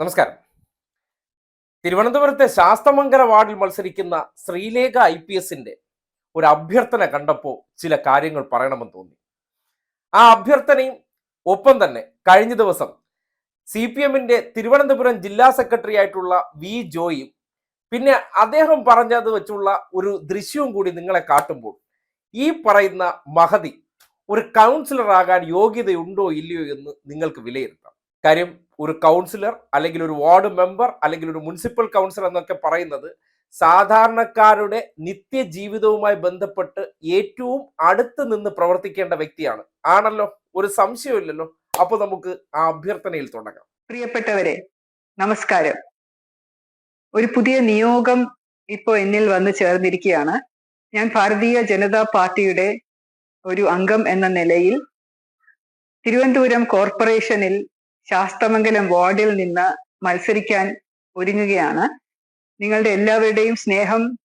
നമസ്കാരം. തിരുവനന്തപുരത്തെ ശാസ്തമംഗല വാർഡിൽ മത്സരിക്കുന്ന ശ്രീലേഖ ഐ പി എസിന്റെ ഒരു അഭ്യർത്ഥന കണ്ടപ്പോൾ ചില കാര്യങ്ങൾ പറയണമെന്ന് തോന്നി. ആ അഭ്യർത്ഥനയും ഒപ്പം തന്നെ കഴിഞ്ഞ ദിവസം സി പി എമ്മിന്റെ തിരുവനന്തപുരം ജില്ലാ സെക്രട്ടറി ആയിട്ടുള്ള വി ജോയും പിന്നെ അദ്ദേഹം പറഞ്ഞത് വെച്ചുള്ള ഒരു ദൃശ്യവും കൂടി നിങ്ങളെ കാട്ടുമ്പോൾ. ഈ പറയുന്ന മഹതി ഒരു കൗൺസിലർ ആകാൻ യോഗ്യതയുണ്ടോ ഇല്ലയോ എന്ന് നിങ്ങൾക്ക് വിലയിരുത്താം. കാര്യം ഒരു കൗൺസിലർ അല്ലെങ്കിൽ ഒരു വാർഡ് മെമ്പർ അല്ലെങ്കിൽ ഒരു മുനിസിപ്പൽ കൗൺസിലർ എന്നൊക്കെ പറയുന്നത് സാധാരണക്കാരുടെ നിത്യജീവിതവുമായി ബന്ധപ്പെട്ട് ഏറ്റവും അടുത്ത് നിന്ന് പ്രവർത്തിക്കേണ്ട വ്യക്തിയാണ്. ആണല്ലോ? ഒരു സംശയമില്ലല്ലോ അപ്പൊ നമുക്ക് ആ അഭ്യർത്ഥനയിൽ തുടങ്ങാം. പ്രിയപ്പെട്ടവരെ നമസ്കാരം. ഒരു പുതിയ നിയോഗം ഇപ്പോ എന്നിൽ വന്ന് ചേർന്നിരിക്കുകയാണ്. ഞാൻ ഭാരതീയ ജനതാ പാർട്ടിയുടെ ഒരു അംഗം എന്ന നിലയിൽ തിരുവനന്തപുരം കോർപ്പറേഷനിൽ ശാസ്തമംഗലം വാർഡിൽ നിന്ന് മത്സരിക്കാൻ ഒരുങ്ങുകയാണ്. നിങ്ങളുടെ എല്ലാവരുടെയും സ്നേഹം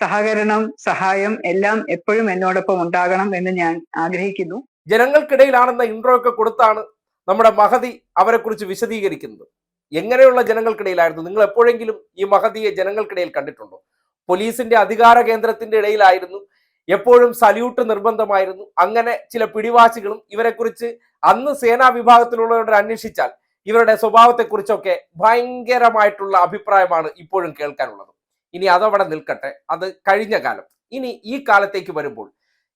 സഹകരണം സഹായം എല്ലാം എപ്പോഴും എന്നോടൊപ്പം ഉണ്ടാകണം എന്ന് ഞാൻ ആഗ്രഹിക്കുന്നു. ജനങ്ങൾക്കിടയിലാണെന്ന ഇൻട്രോ ഒക്കെ കൊടുത്താണ് നമ്മുടെ മഹതി അവരെ കുറിച്ച് വിശദീകരിക്കുന്നത്. എങ്ങനെയുള്ള ജനങ്ങൾക്കിടയിലായിരുന്നു? നിങ്ങൾ എപ്പോഴെങ്കിലും ഈ മഹതിയെ ജനങ്ങൾക്കിടയിൽ കണ്ടിട്ടുണ്ടോ? പോലീസിന്റെ അധികാര കേന്ദ്രത്തിന്റെ ഇടയിലായിരുന്നു. എപ്പോഴും സല്യൂട്ട് നിർബന്ധമായിരുന്നു. അങ്ങനെ ചില പിടിവാശികളും ഇവരെക്കുറിച്ച് അന്ന് സേനാ വിഭാഗത്തിലുള്ളവരോട് അന്വേഷിച്ചാൽ ഇവരുടെ സ്വഭാവത്തെക്കുറിച്ചൊക്കെ ഭയങ്കരമായിട്ടുള്ള അഭിപ്രായമാണ് ഇപ്പോഴും കേൾക്കാനുള്ളത്. ഇനി അതവിടെ നിൽക്കട്ടെ. അത് കഴിഞ്ഞ കാലം. ഇനി ഈ കാലത്തേക്ക് വരുമ്പോൾ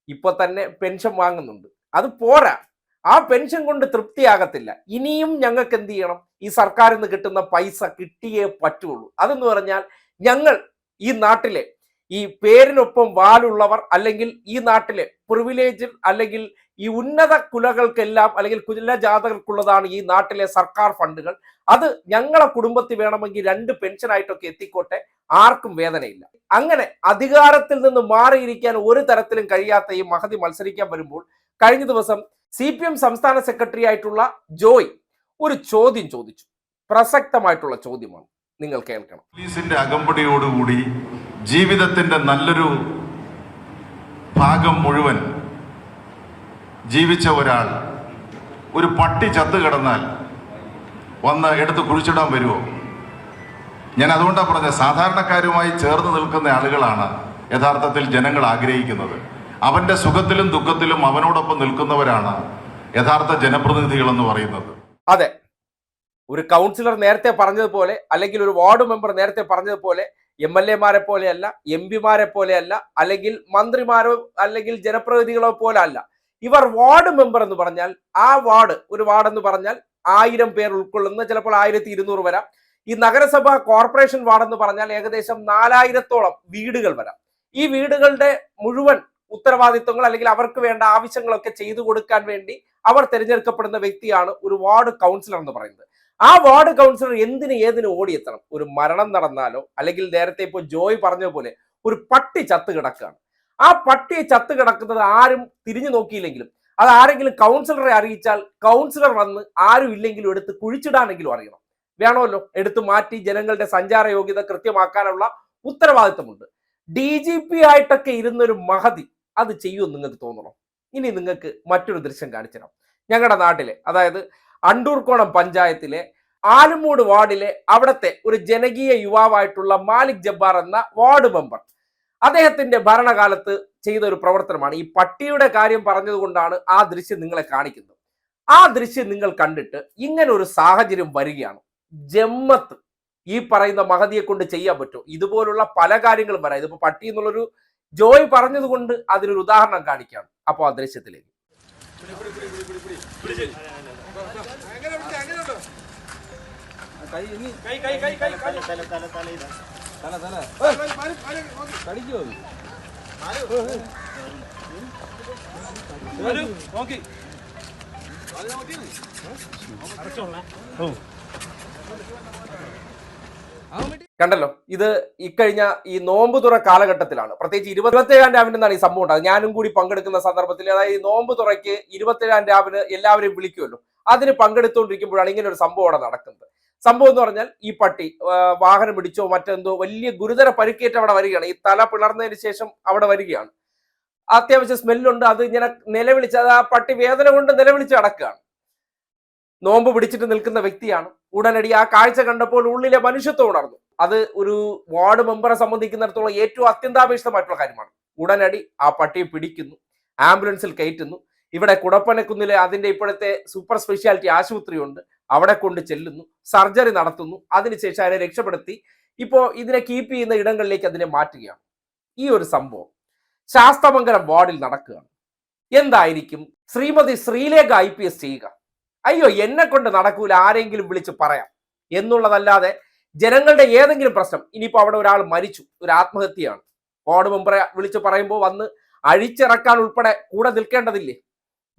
ഇപ്പൊ തന്നെ പെൻഷൻ വാങ്ങുന്നുണ്ട്. അത് പോരാ. ആ പെൻഷൻ കൊണ്ട് തൃപ്തിയാകത്തില്ല. ഇനിയും ഞങ്ങൾക്ക് എന്ത് ചെയ്യണം? ഈ സർക്കാരിൽ നിന്ന് കിട്ടുന്ന പൈസ കിട്ടിയേ പറ്റുള്ളൂ. അതെന്ന് പറഞ്ഞാൽ ഞങ്ങൾ ഈ നാട്ടിലെ ഈ പേരിനൊപ്പം വാലുള്ളവർ അല്ലെങ്കിൽ ഈ നാട്ടിലെ പ്രിവിലേജിൽ അല്ലെങ്കിൽ ഈ ഉന്നത കുലകൾക്കെല്ലാം അല്ലെങ്കിൽ കുല ജാതകൾക്കുള്ളതാണ് ഈ നാട്ടിലെ സർക്കാർ ഫണ്ടുകൾ. അത് ഞങ്ങളെ കുടുംബത്തിൽ വേണമെങ്കിൽ രണ്ട് പെൻഷനായിട്ടൊക്കെ എത്തിക്കോട്ടെ. ആർക്കും വേദനയില്ല. അങ്ങനെ അധികാരത്തിൽ നിന്ന് മാറിയിരിക്കാൻ ഒരു തരത്തിലും കഴിയാത്ത ഈ മഹതി മത്സരിക്കാൻ വരുമ്പോൾ കഴിഞ്ഞ ദിവസം സി പി എം സംസ്ഥാന സെക്രട്ടറി ആയിട്ടുള്ള ജോയ് ഒരു ചോദ്യം ചോദിച്ചു. പ്രസക്തമായിട്ടുള്ള ചോദ്യമാണ്. നിങ്ങൾ കേൾക്കണം. പോലീസിന്റെ അകമ്പടിയോടുകൂടി ജീവിതത്തിന്റെ നല്ലൊരു ഭാഗം മുഴുവൻ ജീവിച്ച ഒരാൾ ഒരു പട്ടി ചത്തു കിടന്നാൽ വന്ന് എടുത്ത് കുഴിച്ചിടാൻ വരുമോ ഞാൻ അതുകൊണ്ടാണ് പറഞ്ഞത് സാധാരണക്കാരുമായി ചേർന്ന് നിൽക്കുന്ന ആളുകളാണ് യഥാർത്ഥത്തിൽ ജനങ്ങൾ ആഗ്രഹിക്കുന്നത്. അവന്റെ സുഖത്തിലും ദുഃഖത്തിലും അവനോടൊപ്പം നിൽക്കുന്നവരാണ് യഥാർത്ഥ ജനപ്രതിനിധികൾ എന്ന് പറയുന്നത്. അതെ. ഒരു കൗൺസിലർ നേരത്തെ പറഞ്ഞതുപോലെ അല്ലെങ്കിൽ ഒരു വാർഡ് മെമ്പർ നേരത്തെ പറഞ്ഞതുപോലെ എം എൽ എമാരെ പോലെയല്ല എം പിമാരെ പോലെയല്ല അല്ലെങ്കിൽ മന്ത്രിമാരോ അല്ലെങ്കിൽ ജനപ്രതിനിധികളോ പോലെ അല്ല ഇവർ വാർഡ് മെമ്പർ എന്ന് പറഞ്ഞാൽ ആ വാർഡ് ഒരു വാർഡ് എന്ന് പറഞ്ഞാൽ ആയിരം പേർ ഉൾക്കൊള്ളുന്ന ചിലപ്പോൾ ആയിരത്തി ഇരുന്നൂറ് വരാം. ഈ നഗരസഭ കോർപ്പറേഷൻ വാർഡ് എന്ന് പറഞ്ഞാൽ ഏകദേശം നാലായിരത്തോളം വീടുകൾ വരാം. ഈ വീടുകളുടെ മുഴുവൻ ഉത്തരവാദിത്വങ്ങൾ അല്ലെങ്കിൽ അവർക്ക് വേണ്ട ആവശ്യങ്ങളൊക്കെ ചെയ്തു കൊടുക്കാൻ വേണ്ടി അവർ തിരഞ്ഞെടുക്കപ്പെടുന്ന വ്യക്തിയാണ് ഒരു വാർഡ് കൗൺസിലർ എന്ന് പറയുന്നത്. ആ വാർഡ് കൗൺസിലർ എന്തിന് ഏതിന് ഓടിയെത്തണം? ഒരു മരണം നടന്നാലോ? അല്ലെങ്കിൽ നേരത്തെ ഇപ്പോൾ ജോയ് പറഞ്ഞ പോലെ ഒരു പട്ടി ചത്ത് കിടക്കുകയാണ്. ആ പട്ടിയെ ചത്ത് കിടക്കുന്നത് ആരും തിരിഞ്ഞു നോക്കിയില്ലെങ്കിലും അത് ആരെങ്കിലും കൗൺസിലറെ അറിയിച്ചാൽ കൗൺസിലർ വന്ന് ആരും ഇല്ലെങ്കിലും എടുത്ത് കുഴിച്ചിടാനെങ്കിലും അറിയണം. വേണമല്ലോ? എടുത്തു മാറ്റി ജനങ്ങളുടെ സഞ്ചാര യോഗ്യത കൃത്യമാക്കാനുള്ള ഉത്തരവാദിത്തമുണ്ട് ഡി ജി പി ആയിട്ടൊക്കെ ഇരുന്നൊരു മഹതി അത് ചെയ്യുമെന്ന് നിങ്ങൾക്ക് തോന്നണം? ഇനി നിങ്ങൾക്ക് മറ്റൊരു ദൃശ്യം കാണിച്ചു തരാം. ഞങ്ങളുടെ നാട്ടിലെ അതായത് അണ്ടൂർക്കോണം പഞ്ചായത്തിലെ ആലുമൂട് വാർഡിലെ അവിടുത്തെ ഒരു ജനകീയ യുവാവായിട്ടുള്ള മാലിക് ജബ്ബാർ എന്ന വാർഡ് മെമ്പർ. അദ്ദേഹത്തിന്റെ ഭരണകാലത്ത് ചെയ്ത ഒരു പ്രവർത്തനമാണ്. ഈ പട്ടിയുടെ കാര്യം പറഞ്ഞതുകൊണ്ടാണ് ആ ദൃശ്യം നിങ്ങളെ കാണിക്കുന്നത്. ആ ദൃശ്യം നിങ്ങൾ കണ്ടിട്ട് ഇങ്ങനെ ഒരു സാഹചര്യം വരികയാണ്. ജമ്മത്ത് ഈ പറയുന്ന മഹതിയെ കൊണ്ട് ചെയ്യാൻ പറ്റും ഇതുപോലുള്ള പല കാര്യങ്ങളും വരാം. ഇതിപ്പോ പട്ടി എന്നുള്ളൊരു ജോയ് പറഞ്ഞതുകൊണ്ട് അതിനൊരു ഉദാഹരണം കാണിക്കുകയാണ്. അപ്പോൾ ആ ദൃശ്യത്തിലേക്ക്. കണ്ടല്ലോ ഇത് ഇക്കഴിഞ്ഞ ഈ നോമ്പ് തുറ കാലഘട്ടത്തിലാണ്. പ്രത്യേകിച്ച് ഇരുപത്തേഴാം രാവിലെ എന്നാണ് ഈ സംഭവം ഉണ്ടാകുന്നത് ഞാനും കൂടി പങ്കെടുക്കുന്ന സന്ദർഭത്തിൽ അതായത് ഈ നോമ്പ് തുറയ്ക്ക് ഇരുപത്തേഴാം രാവിലെ എല്ലാവരെയും വിളിക്കുമല്ലോ. അതിന് പങ്കെടുത്തുകൊണ്ടിരിക്കുമ്പോഴാണ് ഇങ്ങനെ ഒരു സംഭവം അവിടെ നടക്കുന്നത്. സംഭവം എന്ന് പറഞ്ഞാൽ ഈ പട്ടി വാഹനം പിടിച്ചോ മറ്റെന്തോ വലിയ ഗുരുതര പരിക്കേറ്റ് അവിടെ വരികയാണ്. ഈ തല പിളർന്നതിന് ശേഷം അവിടെ വരികയാണ്. അത്യാവശ്യം സ്മെല്ലുണ്ട്. അത് ഇങ്ങനെ നിലവിളിച്ച് അത് ആ പട്ടി വേദന കൊണ്ട് നിലവിളിച്ച് അടക്കുകയാണ് നോമ്പ് പിടിച്ചിട്ട് നിൽക്കുന്ന വ്യക്തിയാണ്. ഉടനടി ആ കാഴ്ച കണ്ടപ്പോൾ ഉള്ളിലെ മനുഷ്യത്വം ഉണർന്നു. അത് ഒരു വാർഡ് മെമ്പറെ സംബന്ധിക്കുന്നിടത്തോളം ഏറ്റവും അത്യന്താപേക്ഷിതമായിട്ടുള്ള കാര്യമാണ്. ഉടനടി ആ പട്ടിയെ പിടിക്കുന്നു. ആംബുലൻസിൽ കയറ്റുന്നു. ഇവിടെ കുടപ്പനക്കുന്നിലെ അതിന്റെ ഇപ്പോഴത്തെ സൂപ്പർ സ്പെഷ്യാലിറ്റി ആശുപത്രിയുണ്ട്. അവിടെ കൊണ്ട് ചെല്ലുന്നു സർജറി നടത്തുന്നു അതിനുശേഷം അതിനെ രക്ഷപ്പെടുത്തി. ഇപ്പോൾ ഇതിനെ കീപ്പ് ചെയ്യുന്ന ഇടങ്ങളിലേക്ക് അതിനെ മാറ്റുകയാണ്. ഈ ഒരു സംഭവം ശാസ്തമംഗലം വാർഡിൽ നടക്കുകയാണ്. എന്തായിരിക്കും? Srimathi Sreelekha I P S ചെയ്യുക. അയ്യോ എന്നെ കൊണ്ട് നടക്കൂല ആരെങ്കിലും വിളിച്ച് പറയാം എന്നുള്ളതല്ലാതെ ജനങ്ങളുടെ ഏതെങ്കിലും പ്രശ്നം ഇനിയിപ്പോൾ അവിടെ ഒരാൾ മരിച്ചു ഒരു ആത്മഹത്യയാണ്. വാർഡ് മെമ്പറെ വിളിച്ച് പറയുമ്പോൾ വന്ന് അഴിച്ചിറക്കാൻ ഉൾപ്പെടെ കൂടെ നിൽക്കേണ്ടതില്ലേ?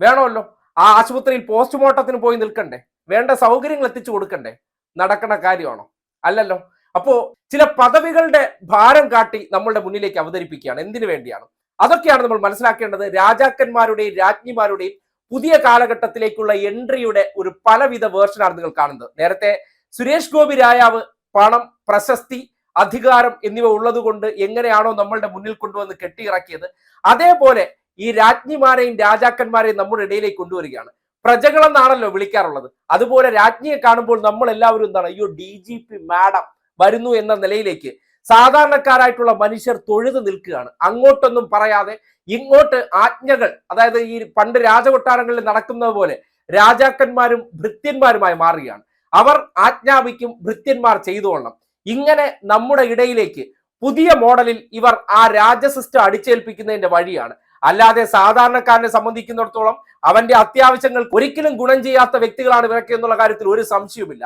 വേണമല്ലോ. ആ ആശുപത്രിയിൽ പോസ്റ്റ്മോർട്ടത്തിന് പോയി നിൽക്കണ്ടേ? വേണ്ട സൗകര്യങ്ങൾ എത്തിച്ചു കൊടുക്കണ്ടേ? നടക്കണ കാര്യമാണോ? അല്ലല്ലോ. അപ്പോ ചില പദവികളുടെ ഭാരം കാട്ടി നമ്മളുടെ മുന്നിലേക്ക് അവതരിപ്പിക്കുകയാണ്. എന്തിനു വേണ്ടിയാണ്? അതൊക്കെയാണ് നമ്മൾ മനസ്സിലാക്കേണ്ടത്. രാജാക്കന്മാരുടെയും രാജ്ഞിമാരുടെയും പുതിയ കാലഘട്ടത്തിലേക്കുള്ള എൻട്രിയുടെ ഒരു പലവിധ വേർഷനാണ് നിങ്ങൾ കാണുന്നത്. നേരത്തെ സുരേഷ് ഗോപി രായാവ് പണം പ്രശസ്തി അധികാരം എന്നിവ ഉള്ളതുകൊണ്ട് എങ്ങനെയാണോ നമ്മളുടെ മുന്നിൽ കൊണ്ടുവന്ന് കെട്ടിയിറക്കിയത്. അതേപോലെ ഈ രാജ്ഞിമാരെയും രാജാക്കന്മാരെയും നമ്മുടെ ഇടയിലേക്ക് കൊണ്ടുവരികയാണ്. പ്രജകളെന്നാണല്ലോ വിളിക്കാറുള്ളത്. അതുപോലെ രാജ്ഞിയെ കാണുമ്പോൾ നമ്മൾ എല്ലാവരും എന്താണ് അയ്യോ ഡി ജി പി മാഡം വരുന്നു എന്ന നിലയിലേക്ക് സാധാരണക്കാരായിട്ടുള്ള മനുഷ്യർ തൊഴുതു നിൽക്കുകയാണ്. അങ്ങോട്ടൊന്നും പറയാതെ ഇങ്ങോട്ട് ആജ്ഞകൾ അതായത് ഈ പണ്ട് രാജകൊട്ടാരങ്ങളിൽ നടക്കുന്നത് പോലെ രാജാക്കന്മാരും ഭൃത്യന്മാരുമായി മാറുകയാണ്. അവർ ആജ്ഞാപിക്കും ഭൃത്യന്മാർ ചെയ്തുകൊള്ളണം ഇങ്ങനെ നമ്മുടെ ഇടയിലേക്ക് പുതിയ മോഡലിൽ ഇവർ ആ രാജസിസ്റ്റം അടിച്ചേൽപ്പിക്കുന്നതിന്റെ വഴിയാണ്. അല്ലാതെ സാധാരണക്കാരനെ സംബന്ധിക്കുന്നിടത്തോളം അവന്റെ അത്യാവശ്യങ്ങൾ ഒരിക്കലും ഗുണം ചെയ്യാത്ത വ്യക്തികളാണ് ഇവരൊക്കെ എന്നുള്ള കാര്യത്തിൽ ഒരു സംശയവുമില്ല.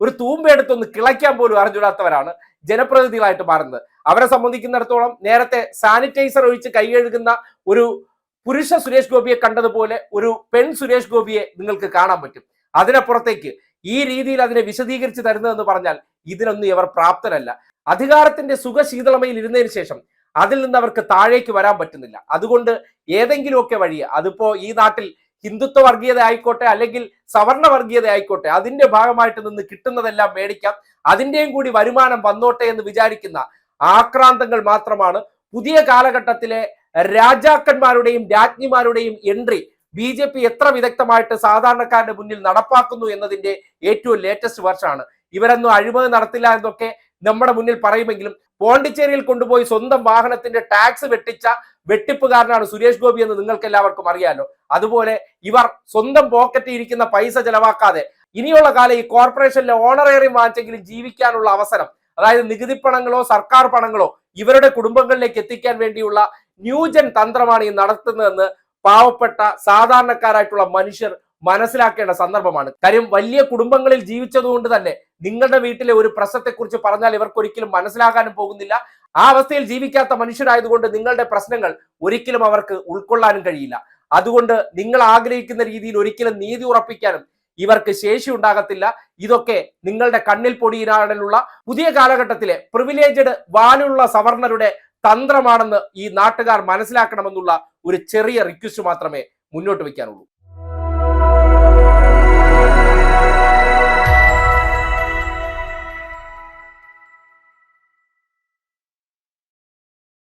ഒരു തൂമ്പെടുത്തൊന്ന് കിളയ്ക്കാൻ പോലും അറിഞ്ഞൂടാത്തവരാണ് ജനപ്രതിനിധികളായിട്ട് മാറുന്നത്. അവരെ സംബന്ധിക്കുന്നിടത്തോളം നേരത്തെ സാനിറ്റൈസർ ഒഴിച്ച് കൈയെഴുകുന്ന ഒരു പുരുഷ സുരേഷ് ഗോപിയെ കണ്ടതുപോലെ ഒരു പെൺ സുരേഷ് ഗോപിയെ നിങ്ങൾക്ക് കാണാൻ പറ്റും. അതിനപ്പുറത്തേക്ക് ഈ രീതിയിൽ അതിനെ വിശദീകരിച്ച് തരുന്നതെന്ന് പറഞ്ഞാൽ ഇതിനൊന്നും ഇവർ പ്രാപ്തരല്ല. അധികാരത്തിന്റെ സുഖശീതളമയിൽ ഇരുന്നതിന് ശേഷം അതിൽ നിന്ന് അവർക്ക് താഴേക്ക് വരാൻ പറ്റുന്നില്ല. അതുകൊണ്ട് ഏതെങ്കിലുമൊക്കെ വഴി അതിപ്പോ ഈ നാട്ടിൽ ഹിന്ദുത്വ വർഗീയത ആയിക്കോട്ടെ അല്ലെങ്കിൽ സവർണ വർഗീയത ആയിക്കോട്ടെ അതിന്റെ ഭാഗമായിട്ട് നിന്ന് കിട്ടുന്നതെല്ലാം മേടിക്കാം. അതിന്റെയും കൂടി വരുമാനം വന്നോട്ടെ എന്ന് വിചാരിക്കുന്ന ആക്രാന്തങ്ങൾ മാത്രമാണ് പുതിയ കാലഘട്ടത്തിലെ രാജാക്കന്മാരുടെയും രാജ്ഞിമാരുടെയും എൻട്രി ബി ജെ പി എത്ര വിദഗ്ധമായിട്ട് സാധാരണക്കാരുടെ മുന്നിൽ നടപ്പാക്കുന്നു എന്നതിന്റെ ഏറ്റവും ലേറ്റസ്റ്റ് വർഷമാണ് ഇവരൊന്നും അഴിമതി നടത്തില്ല എന്നൊക്കെ നമ്മുടെ മുന്നിൽ പറയുമെങ്കിലും പോണ്ടിച്ചേരിയിൽ കൊണ്ടുപോയി സ്വന്തം വാഹനത്തിന്റെ ടാക്സ് വെട്ടിച്ച വെട്ടിപ്പുകാരനാണ് സുരേഷ് ഗോപി എന്ന് നിങ്ങൾക്ക് എല്ലാവർക്കും അറിയാലോ. അതുപോലെ ഇവർ സ്വന്തം പോക്കറ്റിൽ ഇരിക്കുന്ന പൈസ ചെലവാക്കാതെ ഇനിയുള്ള കാലം ഈ കോർപ്പറേഷനിലെ ഓണറേറിയം വാങ്ങിച്ചെങ്കിലും ജീവിക്കാനുള്ള അവസരം അതായത് നികുതി പണങ്ങളോ സർക്കാർ പണങ്ങളോ ഇവരുടെ കുടുംബങ്ങളിലേക്ക് എത്തിക്കാൻ വേണ്ടിയുള്ള ന്യൂജൻ തന്ത്രമാണ് ഈ നടത്തുന്നതെന്ന് പാവപ്പെട്ട സാധാരണക്കാരായിട്ടുള്ള മനുഷ്യർ മനസ്സിലാക്കേണ്ട സന്ദർഭമാണ്. കാര്യം വലിയ കുടുംബങ്ങളിൽ ജീവിച്ചതുകൊണ്ട് തന്നെ നിങ്ങളുടെ വീട്ടിലെ ഒരു പ്രശ്നത്തെക്കുറിച്ച് പറഞ്ഞാൽ ഇവർക്ക് ഒരിക്കലും മനസ്സിലാകാനും പോകുന്നില്ല. ആ അവസ്ഥയിൽ ജീവിക്കാത്ത മനുഷ്യരായതുകൊണ്ട് നിങ്ങളുടെ പ്രശ്നങ്ങൾ ഒരിക്കലും അവർക്ക് ഉൾക്കൊള്ളാനും കഴിയില്ല. അതുകൊണ്ട് നിങ്ങൾ ആഗ്രഹിക്കുന്ന രീതിയിൽ ഒരിക്കലും നീതി ഉറപ്പിക്കാനും ഇവർക്ക് ശേഷി ഉണ്ടാകത്തില്ല. ഇതൊക്കെ നിങ്ങളുടെ കണ്ണിൽ പൊടിയിടാനുള്ള പുതിയ കാലഘട്ടത്തിലെ പ്രിവിലേജഡ് വാലുള്ള സവർണരുടെ തന്ത്രമാണെന്ന് ഈ നാട്ടുകാർ മനസ്സിലാക്കണമെന്നുള്ള ഒരു ചെറിയ റിക്വസ്റ്റ് മാത്രമേ മുന്നോട്ട് വയ്ക്കാനുള്ളൂ.